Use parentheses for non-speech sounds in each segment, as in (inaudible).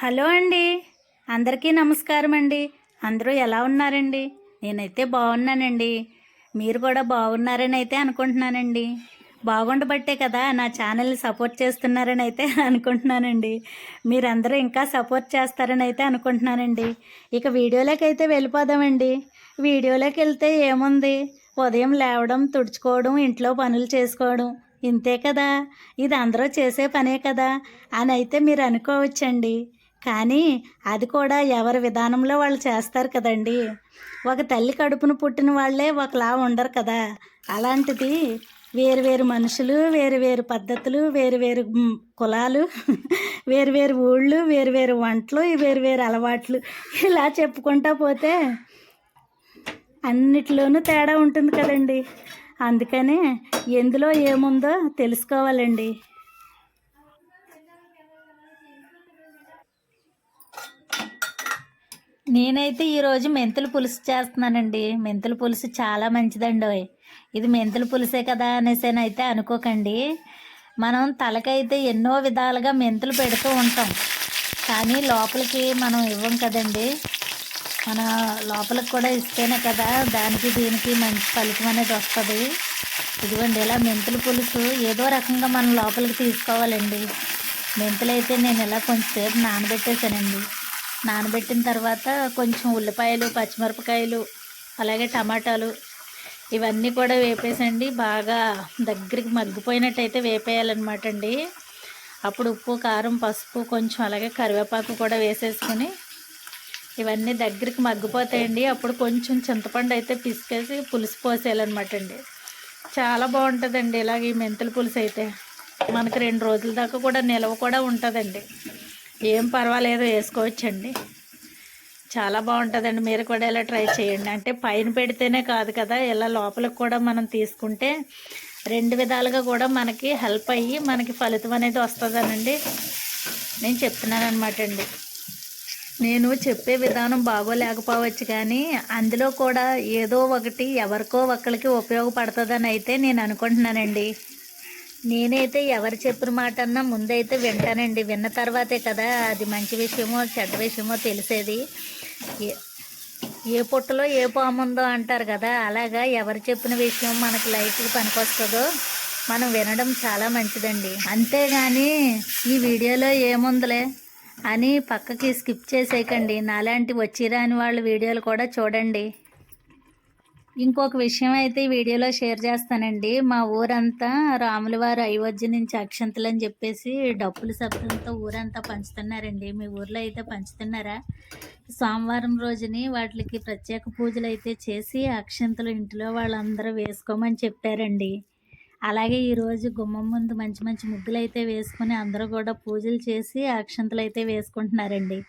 Hello అండి. అందరికీ నమస్కారం అండి. అందరూ ఎలా ఉన్నారండి? నేనైతే బాగున్నానండి. మీరు కూడా బాగున్నారని అయితే అనుకుంటున్నానండి. బాగుండబట్టే కదా నా ఛానల్ని సపోర్ట్ చేస్తున్నారని అయితే (laughs) అనుకుంటున్నానండి. మీరందరూ ఇంకా సపోర్ట్ చేస్తారని అయితే అనుకుంటున్నానండి. ఇక వీడియోలోకి అయితే వెళ్ళిపోదామండి. వీడియోలోకి వెళ్తే ఏముంది? ఉదయం లేవడం తుడుచుకోవడం ఇంట్లో పనులు చేసుకోవడం ఇంతే కదా. ఇది అందరూ చేసే పనే కదా అని అయితే మీరు అనుకోవచ్చండి. కానీ అది కూడా ఎవరి విధానంలో వాళ్ళు చేస్తారు కదండి. ఒక తల్లి కడుపును పుట్టిన వాళ్ళే ఒకలా ఉండరు కదా. అలాంటిది వేరు వేరు మనుషులు వేరు వేరు పద్ధతులు వేరు వేరు కులాలు (laughs) వేరు వేరు ఊళ్ళు వేరు వేరు వంటలు వేరు వేరు అలవాట్లు ఇలా చెప్పుకుంటా పోతే అన్నిట్లోనూ తేడా ఉంటుంది కదండి. అందుకనే ఎందులో ఏముందో తెలుసుకోవాలండి. నేనైతే ఈరోజు మెంతుల పులుసు చేస్తున్నానండి. మెంతుల పులుసు చాలా మంచిదండి ఇది మెంతుల పులుసే కదా అనేసి అనుకోకండి. మనం తలకైతే ఎన్నో విధాలుగా మెంతులు పెడుతూ ఉంటాం. కానీ లోపలికి మనం ఇవ్వం కదండి. మన లోపలికి కూడా ఇస్తేనే కదా దానికి దీనికి మంచి ఫలితం అనేది వస్తుంది. ఇదిగోండి ఇలా మెంతుల పులుసు ఏదో రకంగా మనం లోపలికి తీసుకోవాలండి. మెంతులు అయితే నేను ఇలా కొంచెంసేపు నానబెట్టేశానండి. నానబెట్టిన తర్వాత కొంచెం ఉల్లిపాయలు పచ్చిమిరపకాయలు అలాగే టమాటాలు ఇవన్నీ కూడా వేపేసండి. బాగా దగ్గరికి మగ్గిపోయినట్టయితే వేపేయాలన్నమాట అండి. అప్పుడు ఉప్పు కారం పసుపు కొంచెం అలాగే కరివేపాకు కూడా వేసేసుకొని ఇవన్నీ దగ్గరికి మగ్గిపోతాయండి. అప్పుడు కొంచెం చింతపండు అయితే పిసికేసి పులుసు పోసేయాలన్నమాట అండి. చాలా బాగుంటుందండి ఇలాగ ఈ మెంతుల పులుసు అయితే. మనకు రెండు రోజుల దాకా కూడా నిల్వ కూడా ఉంటుందండి. ఏం పర్వాలేదు వేసుకోవచ్చండి. చాలా బాగుంటుందండి. మీరు కూడా ఇలా ట్రై చేయండి. అంటే పైన పెడితేనే కాదు కదా ఇలా లోపలికి కూడా మనం తీసుకుంటే రెండు విధాలుగా కూడా మనకి హెల్ప్ అయ్యి మనకి ఫలితం అనేది వస్తుందనండి. నేను చెప్తున్నాను అనమాట అండి నేను చెప్పే విధానం బాగోలేకపోవచ్చు కానీ అందులో కూడా ఏదో ఒకటి ఎవరికో ఒకరికి ఉపయోగపడుతుందని అయితే నేను అనుకుంటున్నానండి. నేనైతే ఎవరు చెప్పిన మాట అన్నా ముందైతే వింటానండి. విన్న తర్వాతే కదా అది మంచి విషయమో చెడ్డ విషయమో తెలిసేది. ఏ ఏ పుట్టలో ఏ పాముందో అంటారు కదా అలాగా ఎవరు చెప్పిన విషయం మనకు లైఫ్కి పనికొస్తుందో మనం వినడం చాలా మంచిదండి. అంతేగాని ఈ వీడియోలో ఏముందిలే అని పక్కకి స్కిప్ చేసేయకండి. నాలాంటి వచ్చిరాని వాళ్ళ వీడియోలు కూడా చూడండి. ఇంకొక విషయం అయితే ఈ వీడియోలో షేర్ చేస్తానండి. మా ఊరంతా రాముల వారు అయోధ్య నుంచి అక్షంతలు అని చెప్పేసి డప్పుల శబ్దంతో ఊరంతా పంచుతున్నారండి. మీ ఊర్లో అయితే పంచుతున్నారా? సోమవారం రోజుని వాటికి ప్రత్యేక పూజలు అయితే చేసి అక్షంతలు ఇంటిలో వాళ్ళందరూ వేసుకోమని చెప్పారండి. అలాగే ఈరోజు గుమ్మం ముందు మంచి మంచి ముగ్గులు అయితే వేసుకుని అందరూ కూడా పూజలు చేసి అక్షంతలు అయితే వేసుకుంటున్నారండి.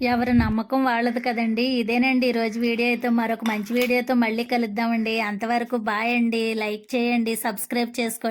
ఎవరి నమ్మకం వాళ్ళది కదండి. ఇదేనండి ఈరోజు వీడియో అయితే మరొక మంచి వీడియోతో మళ్ళీ కలుద్దామండి. అంతవరకు బాయ్ అండి. లైక్ చేయండి. సబ్స్క్రైబ్ చేసుకోండి.